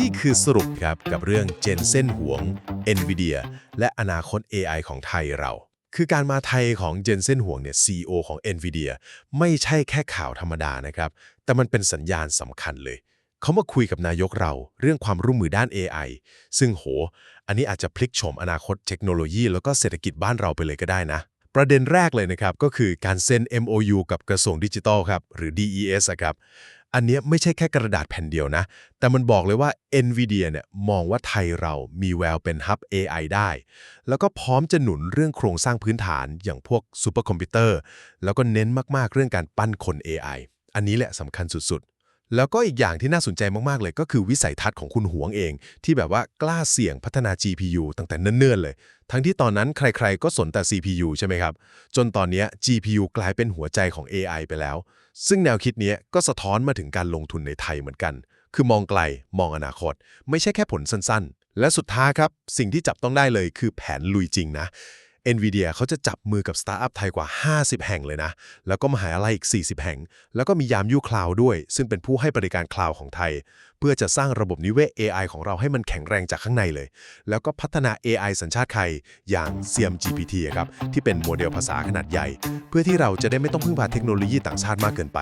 นี่คือสรุปครับกับเรื่องเจนเส้นหวง NVIDIA และอนาคต AI ของไทยเรา คือการมาไทยของเจนเส้นหวงเนี่ย CEO ของ NVIDIA ไม่ใช่แค่ข่าวธรรมดานะครับ แต่มันเป็นสัญญาณสำคัญเลย เขามาคุยกับนายกเราเรื่องความร่วมมือด้าน AI ซึ่งโห อันนี้อาจจะพลิกโฉมอนาคตเทคโนโลยี แล้วก็เศรษฐกิจบ้านเราไปเลยก็ได้นะประเด็นแรกเลยนะครับ ก็คือการเซ็น MOU กับกระทรวงดิจิทัลครับ หรือ DES อะครับ อันนี้ไม่ใช่แค่กระดาษแผ่นเดียวนะ แต่มันบอกเลยว่า NVIDIA เนี่ยมองว่าไทยเรามีแววเป็นฮับ AI ได้ แล้วก็พร้อมจะหนุนเรื่องโครงสร้างพื้นฐานอย่างพวกซูเปอร์คอมพิวเตอร์ แล้วก็เน้นมากๆเรื่องการปั้นคน AI อันนี้แหละสำคัญสุดๆ แล้วก็อีกอย่างที่น่าสนใจมาก ๆ เลยก็คือวิสัยทัศน์ของคุณหวงเอง ที่แบบว่ากล้าเสี่ยงพัฒนา GPU ตั้งแต่เนิ่นๆเลย ทั้งที่ตอนนั้นใคร ๆ ก็สนแต่ CPU ใช่ไหมครับ จนตอนนี้ GPU กลายเป็นหัวใจของ AI ไปแล้ว ซึ่งแนวคิดนี้ก็สะท้อนมาถึงการลงทุนในไทยเหมือนกัน คือมองไกลมองอนาคต ไม่ใช่แค่ผลสั้นๆ และสุดท้ายครับ สิ่งที่จับต้องได้เลยคือแผนลุยจริงนะ NVIDIA เขาจะจับมือกับสตาร์ทอัพไทยกว่า 50 แห่งเลยนะ แล้วก็มหาลัยอีก 40 แห่ง แล้วก็มียามยูคลาวด้วย ซึ่งเป็นผู้ให้บริการคลาวของไทย เพื่อจะสร้างระบบนิเวศ AI ของเราให้มันแข็งแรงจากข้างในเลย แล้วก็พัฒนา AI สัญชาติไทยอย่าง CMGPT ครับที่เป็นโมเดลภาษาขนาดใหญ่ เพื่อที่เราจะได้ไม่ต้องพึ่งพาเทคโนโลยีต่างชาติมากเกินไป